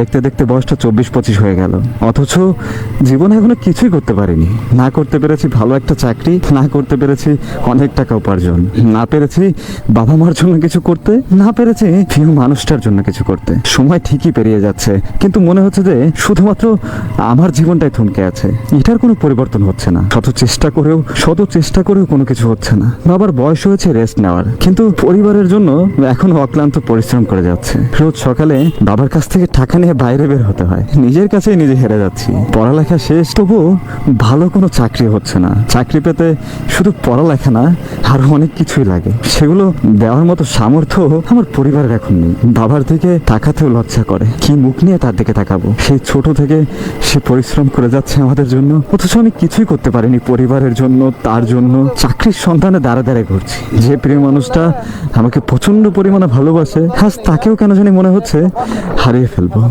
দেখতে দেখতে বয়সটা চব্বিশ পঁচিশ হয়ে গেল। অথচ জীবনে এখনও কিছুই করতে পারিনি। না করতে পেরেছি ভালো একটা চাকরি, না করতে পেরেছি অনেক টাকা উপার্জন। না পেরেছি বাবা মার জন্য কিছু করতে, না পেরেছি প্রিয় মানুষটার জন্য কিছু করতে। সময় ঠিকই পেরিয়ে যাচ্ছে। কিন্তু মনে হচ্ছে যে শুধুমাত্র আমার জীবনটাই থমকে আছে। এটার কোনো পরিবর্তন হচ্ছে না। শত চেষ্টা করেও, শত চেষ্টা করেও কোনো কিছু হচ্ছে না। বাবার বয়স হয়েছে রেস্ট নেওয়ার। কিন্তু পরিবারের জন্য এখনও অক্লান্ত পরিশ্রম করে যাচ্ছে। রোজ সকালে বাবার কাছ থেকে টাকা নিয়ে বাইরে বের হতে হয়। নিজের কাছেই নিজে হেরে যাচ্ছি। পড়ালেখা শেষ তবুও ভালো কোনো চাকরি হচ্ছে না। চাকরি পেতে শুধু পড়ালেখা না, আরও অনেক কিছুই লাগে। সেগুলো দেওয়ার মতো সামর্থ্য আমার পরিবারের এখন নেই। বাবার দিকে তাকাতেও লজ্জা করে। কি মুখ নিয়ে তার দিকে তাকাবো? সেই ছোট থেকে সে পরিশ্রম করে যাচ্ছে আমাদের জন্য। অথচ আমি কিছুই করতে পারিনি পরিবারের জন্য, তার জন্য। চাকরির সন্ধানে দাঁড়া দাঁড়ায় ঘুরছি। যে প্রিয় মানুষটা আমাকে প্রচণ্ড পরিমাণে ভালোবাসে, আজ তাকেও কেন জানি মনে হচ্ছে হারিয়ে ফেলব।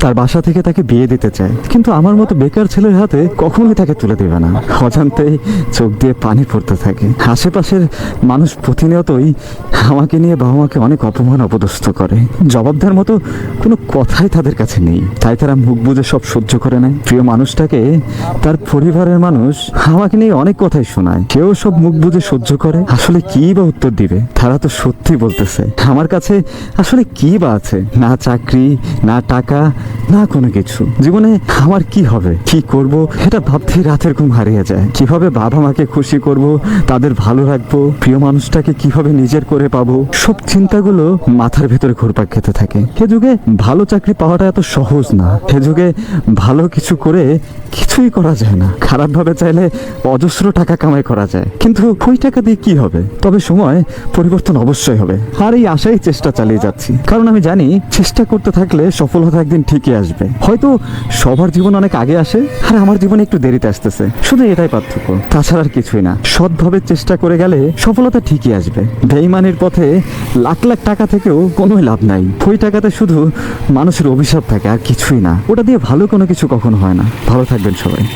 তার বাসা থেকে তাকে বিয়ে দিতে চায়। কিন্তু আমার মতো বেকার ছেলের হাতে কখনোই তাকে তুলে দেবে না। অজান্তেই চোখ দিয়ে পানি পড়তে থাকে। আশেপাশের মানুষ প্রতিনিয়তই আমাকে নিয়ে বাবা মাকে অনেক অপমান, অপদস্থ করে। জবাব দেওয়ার মতো কোনো কথাই তাদের কাছে নেই। তাই তারা মুখ বুঝে সব সহ্য করে নেয়। প্রিয় মানুষটাকে তার পরিবারের মানুষ আমাকে নিয়ে অনেক কথাই শোনায়। কেউ সব মুখ বুঝে সহ্য করে। আসলে কি বা উত্তর দিবে? তারা তো সত্যি বলতেছে। আমার কাছে আসলে কি বা আছে? না চাকরি, না টাকা না কোনো কিছু। জীবনে আমার কি হবে? কি করব? এটা ভাবতেই রাতের ঘুম হারিয়ে যায়। কীভাবে বাবা মাকে খুশি করব? তাদের ভালো রাখব? প্রিয় মানুষটাকে কীভাবে নিজের করে পাবো? সব চিন্তাগুলো মাথার ভেতরে ঘুরপাক খেতে থাকে। এ যুগে ভালো চাকরি পাওয়াটা এত সহজ না। এ যুগে ভালো কিছু করে কিছুই করা যায় না। খারাপভাবে চাইলে অজস্র টাকা কামাই করা যায়। কিন্তু ওই টাকা দিয়ে কি হবে? তবে সময় পরিবর্তন অবশ্যই হবে। আর এই আশাই চেষ্টা চালিয়ে যাচ্ছি। কারণ আমি জানি, চেষ্টা করতে থাকলে সফলতা একদিন ঠিকই আসবে। হয়তো সবার জীবন অনেক আগে আসে, আর আমার জীবনে একটু দেরিতে আসতেছে। শুধু এটাই পার্থক্য। তাছাড়া আর কিছুই না। সৎভাবে চেষ্টা করে গেলে সফলতা ঠিকই আসবে। বেইমানের পথে লাখ লাখ টাকা থেকেও কোনো লাভ নাই। ওই টাকাতে শুধু মানুষের অভিশাপ থাকে, আর কিছুই না। ওটা দিয়ে ভালো কোনো কিছু কখনো হয় না। ভালো থাকবেন সবাই।